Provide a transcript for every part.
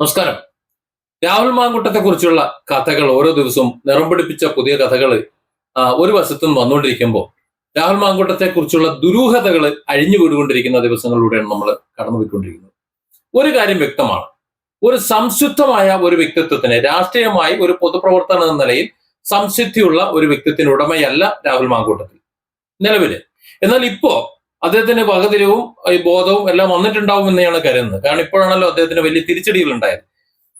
നമസ്കാരം. രാഹുൽ മാങ്കുട്ടത്തെ കുറിച്ചുള്ള കഥകൾ ഓരോ ദിവസവും നിറം പിടിപ്പിച്ച പുതിയ കഥകൾ ഒരു വശത്തും വന്നുകൊണ്ടിരിക്കുമ്പോൾ രാഹുൽ മാങ്കുട്ടത്തെ കുറിച്ചുള്ള ദുരൂഹതകൾ അഴിഞ്ഞു വീടുകൊണ്ടിരിക്കുന്ന ദിവസങ്ങളിലൂടെയാണ് നമ്മൾ കടന്നുപോയിക്കൊണ്ടിരിക്കുന്നത്. ഒരു കാര്യം വ്യക്തമാണ്. ഒരു സംശുദ്ധമായ ഒരു വ്യക്തിത്വത്തിന് രാഷ്ട്രീയമായി ഒരു പൊതുപ്രവർത്തനം എന്ന നിലയിൽ സംശുദ്ധിയുള്ള ഒരു വ്യക്തിത്വത്തിന് ഉടമയല്ല രാഹുൽ മാങ്കൂട്ടത്തിൽ. നിലവിൽ. എന്നാൽ ഇപ്പോ അദ്ദേഹത്തിന് വകതിരവും ഈ ബോധവും എല്ലാം വന്നിട്ടുണ്ടാവും എന്നാണ് കരുതുന്നത്. കാരണം ഇപ്പോഴാണല്ലോ അദ്ദേഹത്തിന് വലിയ തിരിച്ചടികൾ ഉണ്ടായത്.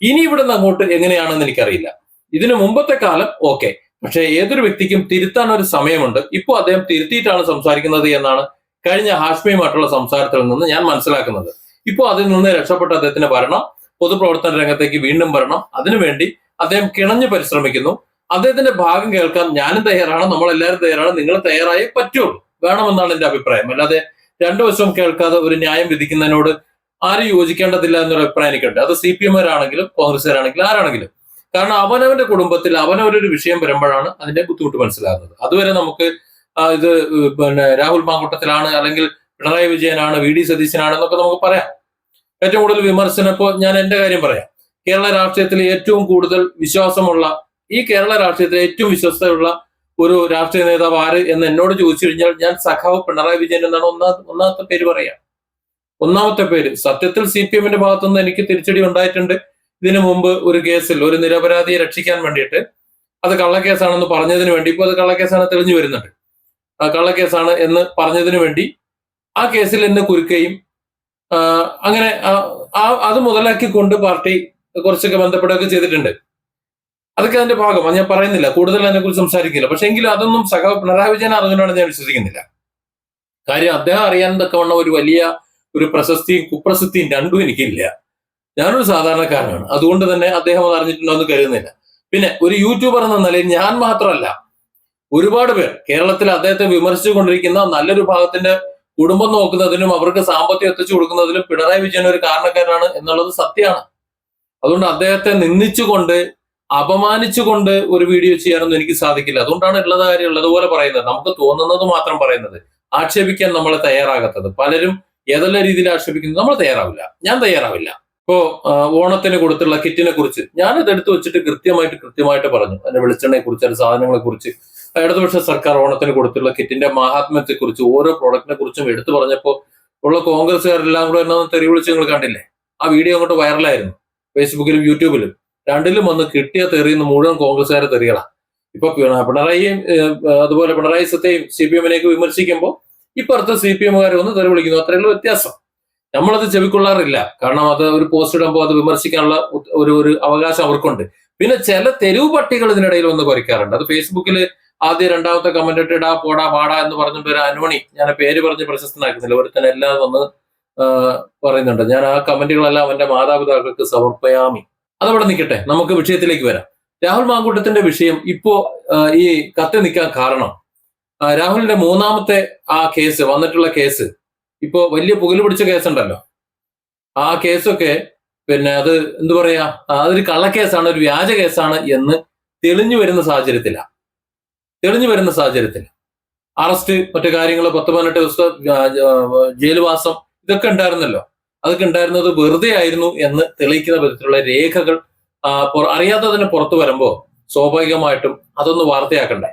ഇനി ഇവിടുന്ന് അങ്ങോട്ട് എങ്ങനെയാണെന്ന് എനിക്കറിയില്ല. ഇതിനു മുമ്പത്തെ കാലം ഓക്കെ. പക്ഷേ ഏതൊരു വ്യക്തിക്കും തിരുത്താൻ ഒരു സമയമുണ്ട്. ഇപ്പോൾ അദ്ദേഹം തിരുത്തിയിട്ടാണ് സംസാരിക്കുന്നത് എന്നാണ് കഴിഞ്ഞ ഹാഷ്മിയുമായിട്ടുള്ള സംസാരത്തിൽ നിന്ന് ഞാൻ മനസ്സിലാക്കുന്നത്. ഇപ്പോൾ അതിൽ നിന്ന് രക്ഷപ്പെട്ട അദ്ദേഹത്തിന് വരണം പൊതുപ്രവർത്തന രംഗത്തേക്ക് വീണ്ടും വരണം. അതിനുവേണ്ടി അദ്ദേഹം കിണഞ്ഞു പരിശ്രമിക്കുന്നു. അദ്ദേഹത്തിന്റെ ഭാഗം കേൾക്കാൻ ഞാനും തയ്യാറാണ്. നമ്മളെല്ലാവരും തയ്യാറാണ്. നിങ്ങൾ തയ്യാറായേ പറ്റുള്ളൂ. വേണമെന്നാണ് എന്റെ അഭിപ്രായം. അല്ലാതെ രണ്ടു വശവും കേൾക്കാതെ ഒരു ന്യായം വിധിക്കുന്നതിനോട് ആരും യോജിക്കേണ്ടതില്ല എന്നൊരു അഭിപ്രായം എനിക്കുണ്ട്. അത് സി പി എമ്മുകാരാണെങ്കിലും കോൺഗ്രസ്സുകാരാണെങ്കിലും ആരാണെങ്കിലും. കാരണം അവനവന്റെ കുടുംബത്തിൽ അവനവരൊരു വിഷയം വരുമ്പോഴാണ് അതിന്റെ ബുദ്ധിമുട്ട് മനസ്സിലാകുന്നത്. അതുവരെ നമുക്ക് ഇത് പിന്നെ രാഹുൽ മാങ്കൂട്ടത്തിലാണ് അല്ലെങ്കിൽ പിണറായി വിജയനാണ് വി ഡി സതീശനാണ് എന്നൊക്കെ നമുക്ക് പറയാം. ഏറ്റവും കൂടുതൽ വിമർശനം ഇപ്പോൾ ഞാൻ എന്റെ കാര്യം പറയാം. കേരള രാഷ്ട്രീയത്തിൽ ഏറ്റവും കൂടുതൽ വിശ്വാസമുള്ള ഈ കേരള രാഷ്ട്രീയത്തിൽ ഏറ്റവും വിശ്വസ്തയുള്ള ഒരു രാഷ്ട്രീയ നേതാവ് ആര് എന്ന് എന്നോട് ചോദിച്ചു കഴിഞ്ഞാൽ ഞാൻ സഖാവ് പിണറായി വിജയൻ എന്നാണ് ഒന്നാ ഒന്നാമത്തെ പേര് പറയാം. ഒന്നാമത്തെ പേര് സത്യത്തിൽ സി പി എമ്മിന്റെ ഭാഗത്തുനിന്ന് എനിക്ക് തിരിച്ചടി ഉണ്ടായിട്ടുണ്ട്. ഇതിനു മുമ്പ് ഒരു കേസിൽ ഒരു നിരപരാധിയെ രക്ഷിക്കാൻ വേണ്ടിയിട്ട്. അത് കള്ളക്കേസാണെന്ന് പറഞ്ഞതിന് വേണ്ടി. ഇപ്പോൾ അത് കള്ളക്കേസാണ് തെളിഞ്ഞു വരുന്നുണ്ട്. കള്ളക്കേസാണ് എന്ന് പറഞ്ഞതിന് വേണ്ടി ആ കേസിൽ എന്നെ കുരുക്കുകയും അങ്ങനെ ആ- അത് മുതലാക്കിക്കൊണ്ട് പാർട്ടി കുറച്ചൊക്കെ ബന്ധപ്പെടുകയൊക്കെ ചെയ്തിട്ടുണ്ട്. അതൊക്കെ അതിന്റെ ഭാഗം ഞാൻ പറയുന്നില്ല. കൂടുതൽ അതിനെ കുറിച്ച് സംസാരിക്കില്ല. പക്ഷെ എങ്കിലും അതൊന്നും സഖാവ് പിണറായി വിജയൻ അറിഞ്ഞുകൊണ്ടാണ് ഞാൻ വിശ്വസിക്കുന്നില്ല. കാര്യം അദ്ദേഹം അറിയാൻ തക്കവണ്ണം ഒരു വലിയ ഒരു പ്രശസ്തിയും കുപ്രസിദ്ധിയും രണ്ടും എനിക്കില്ല. ഞാനൊരു സാധാരണക്കാരനാണ്. അതുകൊണ്ട് തന്നെ അദ്ദേഹം അത് അറിഞ്ഞിട്ടുണ്ടോ എന്ന് കരുതുന്നില്ല. പിന്നെ ഒരു യൂട്യൂബർ എന്ന നിലയിൽ ഞാൻ മാത്രമല്ല ഒരുപാട് പേർ കേരളത്തിൽ അദ്ദേഹത്തെ വിമർശിച്ചുകൊണ്ടിരിക്കുന്ന നല്ലൊരു ഭാഗത്തിന്റെ കുടുംബം നോക്കുന്നതിനും അവർക്ക് സാമ്പത്തികം എത്തിച്ചു കൊടുക്കുന്നതിലും പിണറായി വിജയൻ ഒരു കാരണക്കാരനാണ് എന്നുള്ളത് സത്യമാണ്. അതുകൊണ്ട് അദ്ദേഹത്തെ നിന്ദിച്ചുകൊണ്ട് അപമാനിച്ചുകൊണ്ട് ഒരു വീഡിയോ ചെയ്യാനൊന്നും എനിക്ക് സാധിക്കില്ല. അതുകൊണ്ടാണ് ഉള്ളത് കാര്യം ഉള്ളതുപോലെ പറയുന്നത്. നമുക്ക് തോന്നുന്നത് മാത്രം പറയുന്നത്. ആക്ഷേപിക്കാൻ നമ്മൾ തയ്യാറാകാത്തത്. പലരും ഏതെല്ലാം രീതിയിൽ ആക്ഷേപിക്കുന്നത് നമ്മൾ തയ്യാറാവില്ല. ഞാൻ തയ്യാറാവില്ല. ഇപ്പോ ഓണത്തിന് കൊടുത്തുള്ള കിറ്റിനെ കുറിച്ച് ഞാൻ ഇത് എടുത്തു വെച്ചിട്ട് കൃത്യമായിട്ട് കൃത്യമായിട്ട് പറഞ്ഞു. അതിന്റെ വെളിച്ചെണ്ണയെ കുറിച്ച് അതിന്റെ സാധനങ്ങളെ കുറിച്ച് ഇടതുപക്ഷ സർക്കാർ ഓണത്തിന് കൊടുത്തുള്ള കിറ്റിന്റെ മഹാത്മ്യത്തെ കുറിച്ച് ഓരോ പ്രോഡക്റ്റിനെ കുറിച്ചും എടുത്തു പറഞ്ഞപ്പോൾ ഉള്ള കോൺഗ്രസ്സുകാരെല്ലാം കൂടെ എന്നെ തെറി വിളിച്ച് നിങ്ങൾ കണ്ടില്ലേ? ആ വീഡിയോ അങ്ങോട്ട് വൈറലായിരുന്നു ഫേസ്ബുക്കിലും യൂട്യൂബിലും രണ്ടിലും വന്ന് കിട്ടിയ തെറിയുന്ന മുഴുവൻ കോൺഗ്രസ്സുകാരെ തെറികളാ. ഇപ്പൊ പിണ- പിണറായിയും അതുപോലെ പിണറായി സത്തെയും സി പി എമ്മിനെയൊക്കെ വിമർശിക്കുമ്പോൾ ഇപ്പുറത്ത് സി പി എമ്മുകാരെ ഒന്ന് തെറി വിളിക്കുന്നു. അത്രയുള്ള വ്യത്യാസം. നമ്മളത് ചെവിക്കൊള്ളാറില്ല. കാരണം അത് ഒരു പോസ്റ്റ് ഇടുമ്പോൾ അത് വിമർശിക്കാനുള്ള ഒരു ഒരു അവകാശം അവർക്കുണ്ട്. പിന്നെ ചില തെരുവ് പട്ടികൾ ഇതിനിടയിൽ വന്ന് കുറയ്ക്കാറുണ്ട് അത് ഫേസ്ബുക്കിൽ ആദ്യ രണ്ടാമത്തെ കമന്റ് ഇടാ പോടാ പാടാ എന്ന് പറഞ്ഞിട്ട് ഒരു അനുമണി ഞാൻ പേര് പറഞ്ഞ് പ്രശസ്തനാക്കുന്നില്ല. തന്നെ എല്ലാം വന്ന് പറയുന്നുണ്ട്. ഞാൻ ആ കമന്റുകളെല്ലാം അവന്റെ മാതാപിതാക്കൾക്ക് സമർപ്പയാമി. അതവിടെ നിൽക്കട്ടെ നമുക്ക് വിഷയത്തിലേക്ക് വരാം. രാഹുൽ മാങ്കൂട്ടത്തിന്റെ വിഷയം ഇപ്പോ ഈ കത്തി നിൽക്കാൻ കാരണം രാഹുലിന്റെ മൂന്നാമത്തെ ആ കേസ് വന്നിട്ടുള്ള കേസ് ഇപ്പോ വലിയ പുകൽ പിടിച്ച കേസുണ്ടല്ലോ. ആ കേസൊക്കെ പിന്നെ അത് എന്തു പറയാ അതൊരു കള്ളക്കേസാണ് ഒരു വ്യാജ കേസാണ് എന്ന് തെളിഞ്ഞു വരുന്ന സാഹചര്യത്തിലാണ് തെളിഞ്ഞു വരുന്ന സാഹചര്യത്തിൽ അറസ്റ്റ് മറ്റു കാര്യങ്ങൾ പത്ത് പതിനെട്ട് ദിവസത്തെ ജയിൽവാസം ഇതൊക്കെ ഉണ്ടായിരുന്നല്ലോ. അതൊക്കെ ഉണ്ടായിരുന്നത് വെറുതെ ആയിരുന്നു എന്ന് തെളിയിക്കുന്ന വിധത്തിലുള്ള രേഖകൾ അറിയാതെ തന്നെ പുറത്തു വരുമ്പോൾ സ്വാഭാവികമായിട്ടും അതൊന്ന് വാർത്തയാക്കണ്ടേ.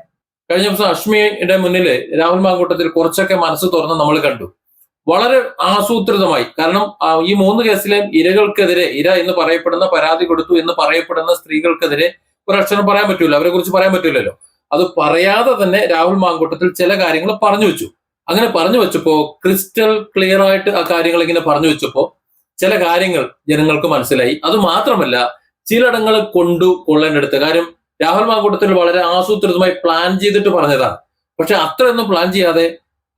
കഴിഞ്ഞ ദിവസം അഷ്മിയുടെ മുന്നിൽ രാഹുൽ മാങ്കൂട്ടത്തിൽ കുറച്ചൊക്കെ മനസ്സ് തുറന്ന് നമ്മൾ കണ്ടു. വളരെ ആസൂത്രിതമായി കാരണം ഈ മൂന്ന് കേസിലെയും ഇരകൾക്കെതിരെ ഇര എന്ന് പറയപ്പെടുന്ന പരാതി കൊടുത്തു എന്ന് പറയപ്പെടുന്ന സ്ത്രീകൾക്കെതിരെ ഒരു അക്ഷരം പറയാൻ പറ്റൂല അവരെ കുറിച്ച് പറയാൻ പറ്റൂലല്ലോ. അത് പറയാതെ തന്നെ രാഹുൽ മാങ്കൂട്ടത്തിൽ ചില കാര്യങ്ങൾ പറഞ്ഞു വെച്ചു. അങ്ങനെ പറഞ്ഞു വെച്ചപ്പോ ക്രിസ്റ്റൽ ക്ലിയർ ആയിട്ട് ആ കാര്യങ്ങൾ ഇങ്ങനെ പറഞ്ഞു വെച്ചപ്പോ ചില കാര്യങ്ങൾ ജനങ്ങൾക്ക് മനസ്സിലായി. അത് മാത്രമല്ല ചിലയിടങ്ങൾ കൊണ്ടു കൊള്ളേണ്ടടുത്ത്. കാര്യം രാഹുൽ മാങ്കൂട്ടത്തിൽ വളരെ ആസൂത്രിതമായി പ്ലാൻ ചെയ്തിട്ട് പറഞ്ഞതാണ്. പക്ഷെ അത്രയൊന്നും പ്ലാൻ ചെയ്യാതെ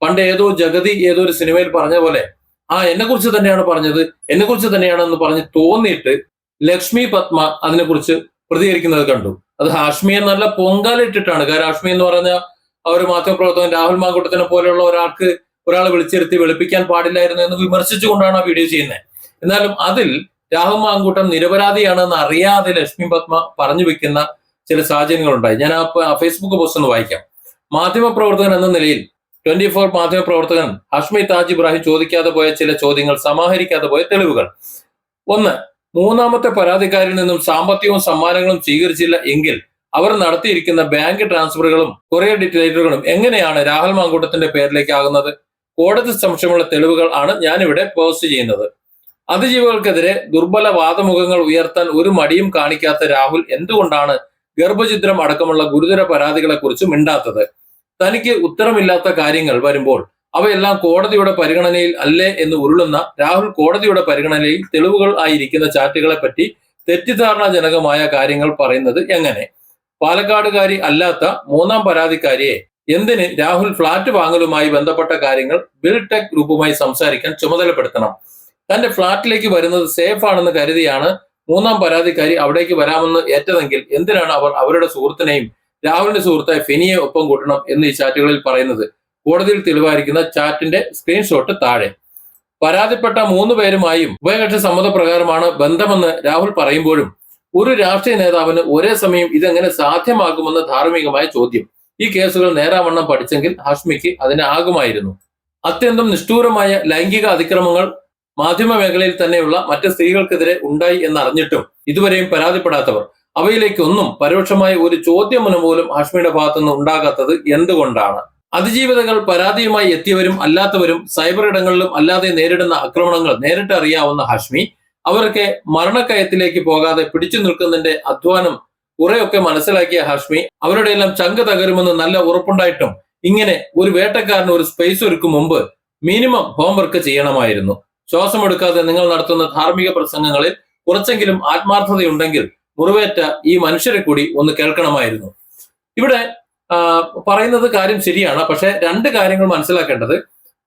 പണ്ട് ഏതോ ജഗതി ഏതോ ഒരു സിനിമയിൽ പറഞ്ഞ പോലെ ആ എന്നെ കുറിച്ച് തന്നെയാണ് പറഞ്ഞത് എന്നെ കുറിച്ച് തന്നെയാണ് എന്ന് പറഞ്ഞ് തോന്നിയിട്ട് ലക്ഷ്മി പത്മ അതിനെക്കുറിച്ച് പ്രതികരിക്കുന്നത് കണ്ടു. അത് ഹാഷ്മിയെ നല്ല പൊങ്കാലിട്ടിട്ടാണ് കാരണം ഹാഷ്മി എന്ന് പറഞ്ഞ ആ മാധ്യമപ്രവർത്തകൻ രാഹുൽ മാങ്കൂട്ടത്തിനെ പോലെയുള്ള ഒരാൾക്ക് ഒരാളെ വിളിച്ചിരുത്തി വെളുപ്പിക്കാൻ പാടില്ലായിരുന്നു എന്ന് വിമർശിച്ചുകൊണ്ടാണ് ആ വീഡിയോ ചെയ്യുന്നത് എന്നാലും അതിൽ രാഹുൽ മാങ്കൂട്ടം നിരപരാധിയാണെന്ന് അറിയാതെ ലക്ഷ്മി പത്മ പറഞ്ഞു വെക്കുന്ന ചില സാഹചര്യങ്ങളുണ്ടായി. ഞാൻ ആ ഫേസ്ബുക്ക് പോസ്റ്റ് ഒന്ന് വായിക്കാം. മാധ്യമപ്രവർത്തകൻ എന്ന നിലയിൽ ട്വന്റി ഫോർ മാധ്യമപ്രവർത്തകൻ ഹഷ്മി താജ് ഇബ്രാഹിം ചോദിക്കാതെ പോയ ചില ചോദ്യങ്ങൾ സമാഹരിക്കാതെ പോയ തെളിവുകൾ. ഒന്ന് മൂന്നാമത്തെ പരാതിക്കാരിൽ നിന്നും സാമ്പത്തികവും സമ്മാനങ്ങളും സ്വീകരിച്ചില്ല എങ്കിൽ അവർ നടത്തിയിരിക്കുന്ന ബാങ്ക് ട്രാൻസ്ഫറുകളും കൊറിയർ ഡീറ്റെയിലുകളും എങ്ങനെയാണ് രാഹുൽ മാങ്കൂട്ടത്തിന്റെ പേരിലേക്ക് ആകുന്നത് കോടതി സംശയമുള്ള തെളിവുകൾ ആണ് ഞാനിവിടെ പോസ്റ്റ് ചെയ്യുന്നത്. അതിജീവികൾക്കെതിരെ ദുർബല വാദമുഖങ്ങൾ ഉയർത്താൻ ഒരു മടിയും കാണിക്കാത്ത രാഹുൽ എന്തുകൊണ്ടാണ് ഗർഭചിത്രം അടക്കമുള്ള ഗുരുതര പരാതികളെക്കുറിച്ച് മിണ്ടാത്തത്? തനിക്ക് ഉത്തരമില്ലാത്ത കാര്യങ്ങൾ വരുമ്പോൾ അവയെല്ലാം കോടതിയുടെ പരിഗണനയിൽ അല്ലേ എന്ന് ഉരുളുന്ന രാഹുൽ കോടതിയുടെ പരിഗണനയിൽ തെളിവുകൾ ആയിരിക്കുന്ന ചാറ്റുകളെ പറ്റി തെറ്റിദ്ധാരണാജനകമായ കാര്യങ്ങൾ പറയുന്നത് എങ്ങനെ? പാലക്കാടുകാരി അല്ലാത്ത മൂന്നാം പരാതിക്കാരിയെ എന്തിന് രാഹുൽ ഫ്ളാറ്റ് വാങ്ങലുമായി ബന്ധപ്പെട്ട കാര്യങ്ങൾ ബിൽടെക് ഗ്രൂപ്പുമായി സംസാരിക്കാൻ ചുമതലപ്പെടുത്തണം? തന്റെ ഫ്ളാറ്റിലേക്ക് വരുന്നത് സേഫ് ആണെന്ന് കരുതിയാണ് മൂന്നാം പരാതിക്കാരി അവിടേക്ക് വരാമെന്ന് ഏറ്റതെങ്കിൽ എന്തിനാണ് അവർ അവരുടെ സുഹൃത്തിനെയും രാഹുലിന്റെ സുഹൃത്തായ ഫെനിയെ ഒപ്പം കൂട്ടണം എന്ന് ഈ ചാറ്റുകളിൽ പറയുന്നത്? കോടതിയിൽ തെളിവായിരിക്കുന്ന ചാറ്റിന്റെ സ്ക്രീൻഷോട്ട് താഴെ. പരാതിപ്പെട്ട മൂന്ന് പേരുമായും ഉഭയകക്ഷി സമ്മതപ്രകാരമാണ് ബന്ധമെന്ന് രാഹുൽ പറയുമ്പോഴും ഒരു രാഷ്ട്രീയ നേതാവിന് ഒരേ സമയം ഇതെങ്ങനെ സാധ്യമാകുമെന്ന ധാർമ്മികമായ ചോദ്യം. ഈ കേസുകൾ നേരാവണ്ണം പഠിച്ചെങ്കിൽ ഹാഷ്മിക്ക് അതിനെ ആകുമായിരുന്നു. അത്യന്തം നിഷ്ഠൂരമായ ലൈംഗിക അതിക്രമങ്ങൾ മാധ്യമ മേഖലയിൽ തന്നെയുള്ള മറ്റ് സ്ത്രീകൾക്കെതിരെ ഉണ്ടായി എന്നറിഞ്ഞിട്ടും ഇതുവരെയും പരാതിപ്പെടാത്തവർ. അവയിലേക്കൊന്നും പരോക്ഷമായ ഒരു ചോദ്യമുന പോലും ഹാഷ്മിയുടെ ഭാഗത്തുനിന്ന് ഉണ്ടാകാത്തത് എന്തുകൊണ്ടാണ്? അതിജീവിതകൾ പരാതിയുമായി എത്തിയവരും അല്ലാത്തവരും സൈബർ ഇടങ്ങളിലും അല്ലാതെ നേരിടുന്ന ആക്രമണങ്ങൾ നേരിട്ടറിയാവുന്ന ഹാഷ്മി അവർക്ക് മരണക്കയത്തിലേക്ക് പോകാതെ പിടിച്ചു നിൽക്കുന്നതിന്റെ അധ്വാനം കുറെയൊക്കെ മനസ്സിലാക്കിയ ഹാഷ്മി അവരുടെ എല്ലാം ചങ്ക് തകരുമെന്ന് നല്ല ഉറപ്പുണ്ടായിട്ടും ഇങ്ങനെ ഒരു വേട്ടക്കാരന് ഒരു സ്പേസ് ഒരുക്കും മുമ്പ് മിനിമം ഹോംവർക്ക് ചെയ്യണമായിരുന്നു. ശ്വാസമെടുക്കാതെ നിങ്ങൾ നടത്തുന്ന ധാർമ്മിക പ്രസംഗങ്ങളിൽ കുറച്ചെങ്കിലും ആത്മാർത്ഥതയുണ്ടെങ്കിൽ മുറിവേറ്റ ഈ മനുഷ്യരെ കൂടി ഒന്ന് കേൾക്കണമായിരുന്നു. ഇവിടെ പറയുന്നത് കാര്യം ശരിയാണ്. പക്ഷെ രണ്ട് കാര്യങ്ങൾ മനസ്സിലാക്കേണ്ടത്.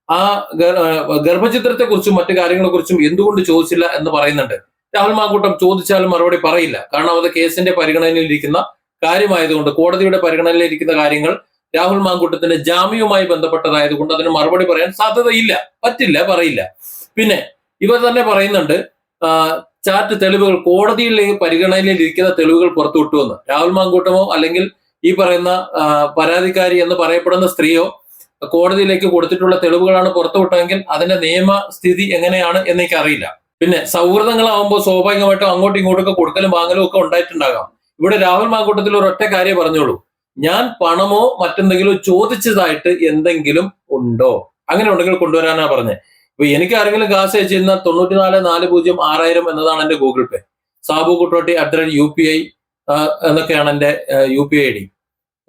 ആ ഗർ- ഗർഭചിത്രത്തെ കുറിച്ചും മറ്റു കാര്യങ്ങളെ കുറിച്ചും എന്തുകൊണ്ട് ചോദിച്ചില്ല എന്ന് പറയുന്നുണ്ട്. രാഹുൽ മാങ്കൂട്ടം ചോദിച്ചാലും മറുപടി പറയില്ല. കാരണം അത് കേസിന്റെ പരിഗണനയിലിരിക്കുന്ന കാര്യമായതുകൊണ്ട് കോടതിയുടെ പരിഗണനയിലിരിക്കുന്ന കാര്യങ്ങൾ രാഹുൽ മാങ്കൂട്ടത്തിന്റെ ജാമ്യവുമായി ബന്ധപ്പെട്ടതായതുകൊണ്ട് അതിന് മറുപടി പറയാൻ സാധ്യതയില്ല. പറ്റില്ല പറയില്ല. പിന്നെ ഇവർ തന്നെ പറയുന്നുണ്ട് ചാറ്റ് തെളിവുകൾ കോടതിയിൽ പരിഗണനയിൽ ഇരിക്കുന്ന തെളിവുകൾ പുറത്തുവിട്ടുവെന്ന് രാഹുൽ മാങ്കൂട്ടമോ അല്ലെങ്കിൽ ഈ പറയുന്ന പരാതിക്കാരി എന്ന് പറയപ്പെടുന്ന സ്ത്രീയോ കോടതിയിലേക്ക് കൊടുത്തിട്ടുള്ള തെളിവുകളാണ് പുറത്തുവിട്ടതെങ്കിൽ അതിന്റെ നിയമസ്ഥിതി എങ്ങനെയാണ് എന്ന് അറിയില്ല പിന്നെ സൗഹൃദങ്ങളാവുമ്പോൾ സ്വാഭാവികമായിട്ടും അങ്ങോട്ടും ഇങ്ങോട്ടും ഒക്കെ കൊടുക്കലും വാങ്ങലും ഒക്കെ ഉണ്ടായിട്ടുണ്ടാകാം. ഇവിടെ രാഹുൽ മാങ്കൂട്ടത്തിൽ ഒരൊറ്റ കാര്യം പറഞ്ഞോളൂ ഞാൻ പണമോ മറ്റെന്തെങ്കിലും ചോദിച്ചതായിട്ട് എന്തെങ്കിലും ഉണ്ടോ? അങ്ങനെ ഉണ്ടെങ്കിൽ കൊണ്ടുവരാനാ പറഞ്ഞത് ഇപ്പൊ എനിക്ക് ആരെങ്കിലും കാശ് അയച്ചിരുന്ന തൊണ്ണൂറ്റിനാല് നാല് പൂജ്യം ആറായിരം എന്നതാണ് എന്റെ Google Pay. Sabu Kuttotti at the U P I എന്നൊക്കെയാണ് എന്റെ യു പി ഐ ഡി.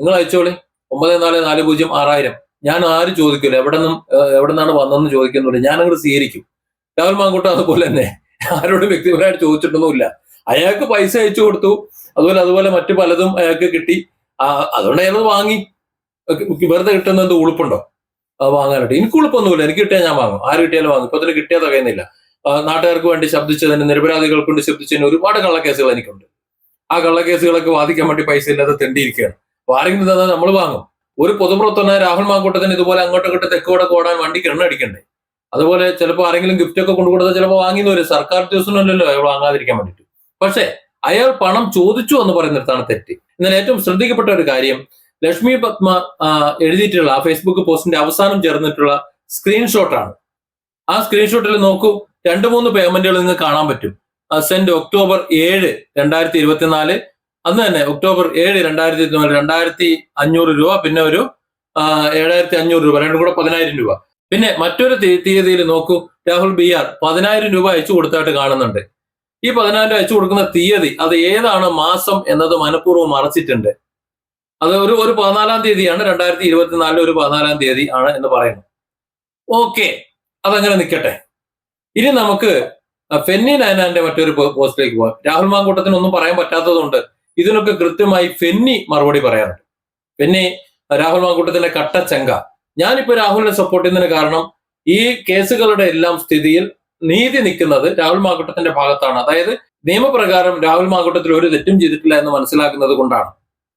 നിങ്ങൾ അയച്ചോളി. ഒമ്പത് നാല് നാല് പൂജ്യം ആറായിരം. ഞാൻ ആരും ചോദിക്കില്ല എവിടെ നിന്നും എവിടെ നിന്നാണ് വന്നതെന്ന് ചോദിക്കുന്നില്ല ഞാൻ അങ്ങോട്ട് സ്വീകരിക്കും. രാഹുൽ മാങ്കൂട്ടം അതുപോലെ തന്നെ. ആരോടും വ്യക്തിപരമായിട്ട് ചോദിച്ചിട്ടൊന്നുമില്ല. അയാൾക്ക് പൈസ അയച്ചു കൊടുത്തു. അതുപോലെ അതുപോലെ മറ്റു പലതും അയാൾക്ക് കിട്ടി. അതുകൊണ്ട് അയാൾ വാങ്ങി. വെറുതെ കിട്ടുന്ന എന്ത് ഉളുപ്പുണ്ടോ? വാങ്ങാനായിട്ട് എനിക്ക് ഉളുപ്പൊന്നുമില്ല. എനിക്ക് കിട്ടിയാൽ ഞാൻ വാങ്ങും. ആര് കിട്ടിയാലും വാങ്ങും. ഇപ്പൊ അതിന് കിട്ടിയാൽ തകയുന്നില്ല നാട്ടുകാർക്ക് വേണ്ടി ശബ്ദിച്ചതിന് നിരപരാധികൾക്ക് വേണ്ടി ശബ്ദിച്ചതിന് ഒരുപാട് കള്ളക്കേസുകൾ എനിക്കുണ്ട്. ആ കള്ളക്കേസുകളൊക്കെ വാദിക്കാൻ വേണ്ടി പൈസ ഇല്ലാതെ തെണ്ടിയിരിക്കുകയാണ്. അപ്പൊ ആരെങ്കിലും തന്നാൽ നമ്മൾ വാങ്ങും. ഒരു പൊതുപ്രവർത്തന രാഹുൽ മാങ്കൂട്ടത്തിന് ഇതുപോലെ അങ്ങോട്ടും ഇങ്ങോട്ട് തെക്കോടെ കോടാൻ വണ്ടിക്ക് എണ്ണ അടിക്കണ്ടേ? അതുപോലെ ചിലപ്പോൾ ആരെങ്കിലും ഗിഫ്റ്റ് ഒക്കെ കൊണ്ടു കൊടുത്താൽ ചിലപ്പോൾ വാങ്ങിന്ന് വരും. സർക്കാർ ദിവസമല്ലോ അയാൾ വാങ്ങാതിരിക്കാൻ വേണ്ടിയിട്ട് പക്ഷേ അയാൾ പണം ചോദിച്ചു എന്ന് പറയുന്നിടത്താണ് തെറ്റ്. എന്നാൽ ഏറ്റവും ശ്രദ്ധിക്കപ്പെട്ട ഒരു കാര്യം ലക്ഷ്മി പത്മ എഴുതിയിട്ടുള്ള ആ ഫേസ്ബുക്ക് പോസ്റ്റിന്റെ അവസാനം ചേർന്നിട്ടുള്ള സ്ക്രീൻഷോട്ടാണ്. ആ സ്ക്രീൻഷോട്ടിൽ നോക്കൂ രണ്ട് മൂന്ന് പേയ്മെന്റുകൾ നിങ്ങൾക്ക് കാണാൻ പറ്റും. സെന്റ് ഒക്ടോബർ ഏഴ് രണ്ടായിരത്തി ഇരുപത്തിനാല് അന്ന് തന്നെ ഒക്ടോബർ ഏഴ് രണ്ടായിരത്തി രണ്ടായിരത്തി അഞ്ഞൂറ് രൂപ പിന്നെ ഒരു ഏഴായിരത്തി അഞ്ഞൂറ് രൂപ രണ്ടും കൂടെ പതിനായിരം രൂപ. പിന്നെ മറ്റൊരു തീയതിയിൽ നോക്കൂ രാഹുൽ ബി ആർ പതിനായിരം രൂപ അയച്ചു കൊടുത്തായിട്ട് കാണുന്നുണ്ട്. ഈ പതിനായിരം രൂപ അയച്ചു കൊടുക്കുന്ന തീയതി അത് ഏതാണ് മാസം എന്നത് മനഃപൂർവം മറച്ചിട്ടുണ്ട്. അത് ഒരു ഒരു പതിനാലാം തീയതിയാണ് രണ്ടായിരത്തി ഇരുപത്തിനാലിലെ ഒരു പതിനാലാം തീയതി ആണ് എന്ന് പറയുന്നു. ഓക്കെ അതങ്ങനെ നിൽക്കട്ടെ. ഇനി നമുക്ക് ഫെന്നി നയനാന്റെ മറ്റൊരു പോസ്റ്റിലേക്ക് പോകാം. രാഹുൽ മാങ്കൂട്ടത്തിന് ഒന്നും പറയാൻ പറ്റാത്തതുകൊണ്ട് ഇതിനൊക്കെ കൃത്യമായി ഫെന്നി മറുപടി പറയാറുണ്ട്. ഫെന്നി രാഹുൽ മാങ്കൂട്ടത്തിന്റെ കട്ട ചങ്ക. ഞാനിപ്പോ രാഹുലിനെ സപ്പോർട്ട് ചെയ്യുന്നതിന് കാരണം ഈ കേസുകളുടെ എല്ലാം സ്ഥിതിയിൽ നീതി നിൽക്കുന്നത് രാഹുൽ മാങ്കൂട്ടത്തിന്റെ ഭാഗത്താണ്. അതായത് നിയമപ്രകാരം രാഹുൽ മാങ്കൂട്ടത്തിൽ ഒരു തെറ്റും ചെയ്തിട്ടില്ല എന്ന് മനസ്സിലാക്കുന്നത് കൊണ്ടാണ്.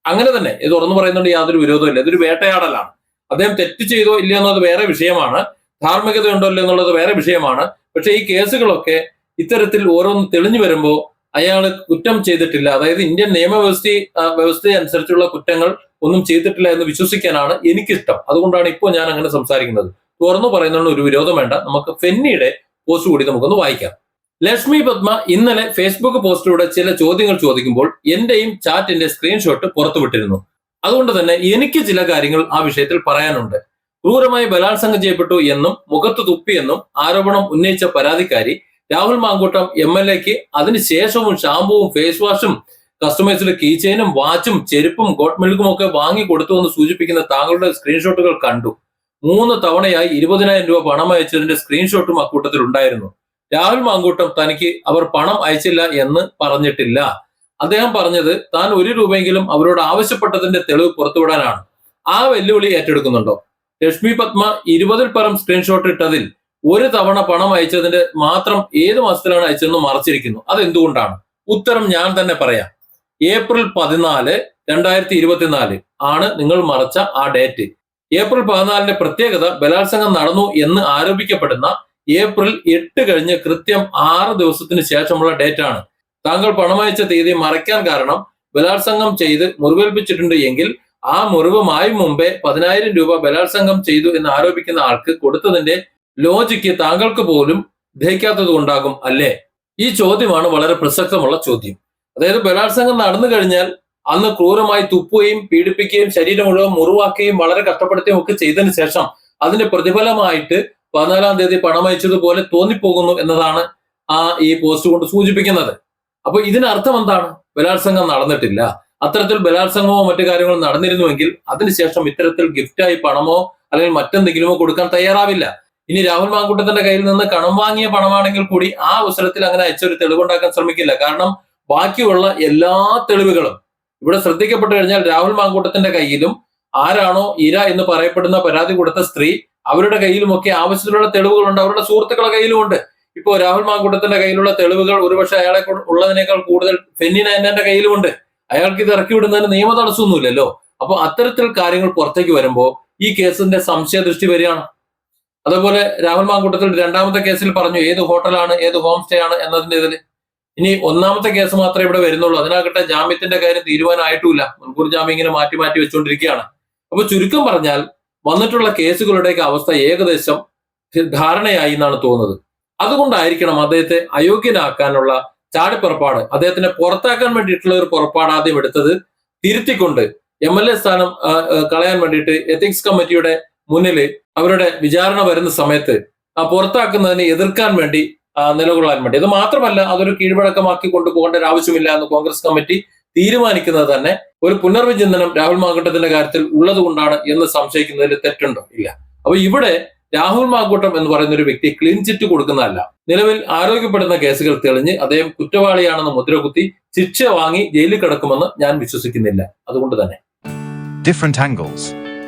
അങ്ങനെ തന്നെ ഇത് തുറന്നു പറയുന്നുണ്ട് യാതൊരു വിരോധമില്ല ഇതൊരു വേട്ടയാടലാണ്. അദ്ദേഹം തെറ്റ് ചെയ്തോ ഇല്ല എന്നത് വേറെ വിഷയമാണ്. ധാർമ്മികത ഉണ്ടോ ഇല്ല എന്നുള്ളത് വേറെ വിഷയമാണ്. പക്ഷേ ഈ കേസുകളൊക്കെ ഇത്തരത്തിൽ ഓരോന്ന് തെളിഞ്ഞു വരുമ്പോൾ അയാൾ കുറ്റം ചെയ്തിട്ടില്ല. അതായത് ഇന്ത്യൻ നിയമവ്യവസ്ഥ വ്യവസ്ഥ അനുസരിച്ചുള്ള കുറ്റങ്ങൾ ഒന്നും ചെയ്തിട്ടില്ല എന്ന് വിശ്വസിക്കാനാണ് എനിക്കിഷ്ടം. അതുകൊണ്ടാണ് ഇപ്പോൾ ഞാൻ അങ്ങനെ സംസാരിക്കുന്നത്. തുറന്നു പറയുന്നതിന് ഒരു വിരോധം വേണ്ട. നമുക്ക് ഫെന്നിയുടെ പോസ്റ്റ് കൂടി നമുക്കൊന്ന് വായിക്കാം. ലക്ഷ്മി പത്മ ഇന്നലെ ഫേസ്ബുക്ക് പോസ്റ്റിലൂടെ ചില ചോദ്യങ്ങൾ ചോദിക്കുമ്പോൾ എന്റെയും ചാറ്റിന്റെ സ്ക്രീൻഷോട്ട് പുറത്തുവിട്ടിരുന്നു. അതുകൊണ്ട് തന്നെ എനിക്ക് ചില കാര്യങ്ങൾ ആ വിഷയത്തിൽ പറയാനുണ്ട്. ക്രൂരമായി ബലാത്സംഗം ചെയ്യപ്പെട്ടു എന്നും മുഖത്ത് തുപ്പിയെന്നും ആരോപണം ഉന്നയിച്ച പരാതിക്കാരി രാഹുൽ മാങ്കൂട്ടം എം എൽ എക്ക് അതിനുശേഷവും ഷാമ്പുവും ഫേസ് വാഷും കസ്റ്റമേഴ്സിന്റെ ചെയിനും വാച്ചും ചെരുപ്പും ഗോട്ട് മിൽക്കും ഒക്കെ വാങ്ങി കൊടുത്തു എന്ന് സൂചിപ്പിക്കുന്ന താങ്കളുടെ സ്ക്രീൻഷോട്ടുകൾ കണ്ടു. മൂന്ന് തവണയായി ഇരുപതിനായിരം രൂപ പണം അയച്ചതിന്റെ സ്ക്രീൻഷോട്ടും അക്കൂട്ടത്തിൽ ഉണ്ടായിരുന്നു. രാഹുൽ മാങ്കൂട്ടം തനിക്ക് അവർ പണം അയച്ചില്ല എന്ന് പറഞ്ഞിട്ടില്ല. അദ്ദേഹം പറഞ്ഞത് താൻ ഒരു രൂപയെങ്കിലും അവരോട് ആവശ്യപ്പെട്ടതിന്റെ തെളിവ് പുറത്തുവിടാനാണ്. ആ വെല്ലുവിളി ഏറ്റെടുക്കുന്നുണ്ടോ? ലക്ഷ്മി പത്മ ഇരുപതിൽ പരം സ്ക്രീൻഷോട്ട് ഇട്ടതിൽ ഒരു തവണ പണം അയച്ചതിന്റെ മാത്രം ഏത് മാസത്തിലാണ് അയച്ചതെന്ന് മറച്ചിരിക്കുന്നു. അതെന്തുകൊണ്ടാണ്? ഉത്തരം ഞാൻ തന്നെ പറയാം. ഏപ്രിൽ പതിനാല് രണ്ടായിരത്തി ഇരുപത്തിനാല് ആണ് നിങ്ങൾ മറച്ച ആ ഡേറ്റ്. ഏപ്രിൽ പതിനാലിന്റെ പ്രത്യേകത ബലാത്സംഗം നടന്നു എന്ന് ആരോപിക്കപ്പെടുന്ന ഏപ്രിൽ എട്ട് കഴിഞ്ഞ് കൃത്യം ആറ് ദിവസത്തിന് ശേഷമുള്ള ഡേറ്റ് ആണ് താങ്കൾ പണമയച്ച തീയതി മറയ്ക്കാൻ കാരണം ബലാത്സംഗം ചെയ്ത് മുറിവേൽപ്പിച്ചിട്ടുണ്ട് എങ്കിൽ ആ മുറിവുമായി മുമ്പേ പതിനായിരം രൂപ ബലാത്സംഗം ചെയ്തു എന്ന് ആരോപിക്കുന്ന ആൾക്ക് കൊടുത്തതിന്റെ ലോജിക്ക് താങ്കൾക്ക് പോലും ദഹിക്കാത്തത് കൊണ്ടാകും അല്ലേ? ഈ ചോദ്യമാണ് വളരെ പ്രസക്തമുള്ള ചോദ്യം. അതായത് ബലാത്സംഗം നടന്നു കഴിഞ്ഞാൽ അന്ന് ക്രൂരമായി തുപ്പുകയും പീഡിപ്പിക്കുകയും ശരീരം മുഴുവൻ മുറിവാക്കുകയും വളരെ കഷ്ടപ്പെടുത്തുകയും ഒക്കെ ചെയ്തതിനു ശേഷം അതിന്റെ പ്രതിഫലമായിട്ട് പതിനാലാം തീയതി പണമയച്ചതുപോലെ തോന്നിപ്പോകുന്നു എന്നതാണ് ആ ഈ പോസ്റ്റ് കൊണ്ട് സൂചിപ്പിക്കുന്നത്. അപ്പൊ ഇതിനർത്ഥം എന്താണ്? ബലാത്സംഗം നടന്നിട്ടില്ല. അത്തരത്തിൽ ബലാത്സംഗമോ മറ്റു കാര്യങ്ങളോ നടന്നിരുന്നുവെങ്കിൽ അതിനുശേഷം ഇത്തരത്തിൽ ഗിഫ്റ്റായി പണമോ അല്ലെങ്കിൽ മറ്റെന്തെങ്കിലുമോ കൊടുക്കാൻ തയ്യാറാവില്ല. ഇനി രാഹുൽ മാങ്കൂട്ടത്തിന്റെ കയ്യിൽ നിന്ന് കണം വാങ്ങിയ പണമാണെങ്കിൽ കൂടി ആ അവസരത്തിൽ അങ്ങനെ അയച്ചൊരു തെളിവുണ്ടാക്കാൻ ശ്രമിക്കില്ല. കാരണം ബാക്കിയുള്ള എല്ലാ തെളിവുകളും ഇവിടെ ശ്രദ്ധിക്കപ്പെട്ടു കഴിഞ്ഞാൽ രാഹുൽ മാങ്കൂട്ടത്തിന്റെ കയ്യിലും ആരാണോ ഇര എന്ന് പറയപ്പെടുന്ന പരാതി കൊടുത്ത സ്ത്രീ അവരുടെ കയ്യിലുമൊക്കെ ആവശ്യത്തിലുള്ള തെളിവുകളുണ്ട്. അവരുടെ സുഹൃത്തുക്കളുടെ കയ്യിലുമുണ്ട്. ഇപ്പോ രാഹുൽ മാങ്കൂട്ടത്തിന്റെ കയ്യിലുള്ള തെളിവുകൾ ഒരുപക്ഷെ അയാളെ ഉള്ളതിനേക്കാൾ കൂടുതൽ ഫെന്നി നയന്റെ കയ്യിലുമുണ്ട്. അയാൾക്ക് ഇത് ഇറക്കി വിടുന്നതിന് നിയമ തടസ്സമൊന്നുമില്ലല്ലോ. അപ്പൊ അത്തരത്തിൽ കാര്യങ്ങൾ പുറത്തേക്ക് വരുമ്പോൾ ഈ കേസിന്റെ സംശയ ദൃഷ്ടി വരികയാണ്. അതുപോലെ രാഹുൽ മാങ്കൂട്ടത്തിൽ രണ്ടാമത്തെ കേസിൽ പറഞ്ഞു ഏത് ഹോട്ടലാണ് ഏത് ഹോം സ്റ്റേ ആണ് എന്നതിന്റെ ഇതിൽ. ഇനി ഒന്നാമത്തെ കേസ് മാത്രമേ ഇവിടെ വരുന്നുള്ളൂ. അതിനാകട്ടെ ജാമ്യത്തിന്റെ കാര്യം തീരുമാനമായിട്ടുമില്ല മുൻകൂർ ജാമ്യം ഇങ്ങനെ മാറ്റി മാറ്റി വെച്ചുകൊണ്ടിരിക്കുകയാണ്. അപ്പൊ ചുരുക്കം പറഞ്ഞാൽ വന്നിട്ടുള്ള കേസുകളുടെയൊക്കെ അവസ്ഥ ഏകദേശം ധാരണയായി എന്നാണ് തോന്നുന്നത്. അതുകൊണ്ടായിരിക്കണം അദ്ദേഹത്തെ അയോഗ്യനാക്കാനുള്ള ചാടിപ്പുറപ്പാട്. അദ്ദേഹത്തിനെ പുറത്താക്കാൻ വേണ്ടിയിട്ടുള്ള ഒരു പുറപ്പാട് ആദ്യം എടുത്തത് തിരുത്തിക്കൊണ്ട് എം എൽ എ സ്ഥാനം കളയാൻ വേണ്ടിയിട്ട് എത്തിക്സ് കമ്മിറ്റിയുടെ മുന്നിൽ അവരുടെ വിചാരണ വരുന്ന സമയത്ത് ആ പുറത്താക്കുന്നതിനെ എതിർക്കാൻ വേണ്ടി നിലകൊള്ളാൻ വേണ്ടി. ഇത് മാത്രമല്ല അതൊരു കീഴ്വഴക്കമാക്കി കൊണ്ടുപോകേണ്ട ഒരു ആവശ്യമില്ല എന്ന് കോൺഗ്രസ് കമ്മിറ്റി തീരുമാനിക്കുന്നത് തന്നെ ഒരു പുനർവിചിന്തനം രാഹുൽ മാങ്കൂട്ടത്തിന്റെ കാര്യത്തിൽ ഉള്ളത് കൊണ്ടാണ് എന്ന് സംശയിക്കുന്നതിൽ തെറ്റുണ്ടോ? ഇല്ല. അപ്പൊ ഇവിടെ രാഹുൽ മാങ്കൂട്ടം എന്ന് പറയുന്ന ഒരു വ്യക്തി ക്ലീൻ ചിറ്റ് കൊടുക്കുന്നതല്ല. നിലവിൽ ആരോഗ്യപ്പെടുന്ന കേസുകൾ തെളിഞ്ഞ് അദ്ദേഹം കുറ്റവാളിയാണെന്ന് മുദ്രകുത്തി ശിക്ഷ വാങ്ങി ജയിലിൽ കിടക്കുമെന്ന് ഞാൻ വിശ്വസിക്കുന്നില്ല. അതുകൊണ്ട് തന്നെ. Angles.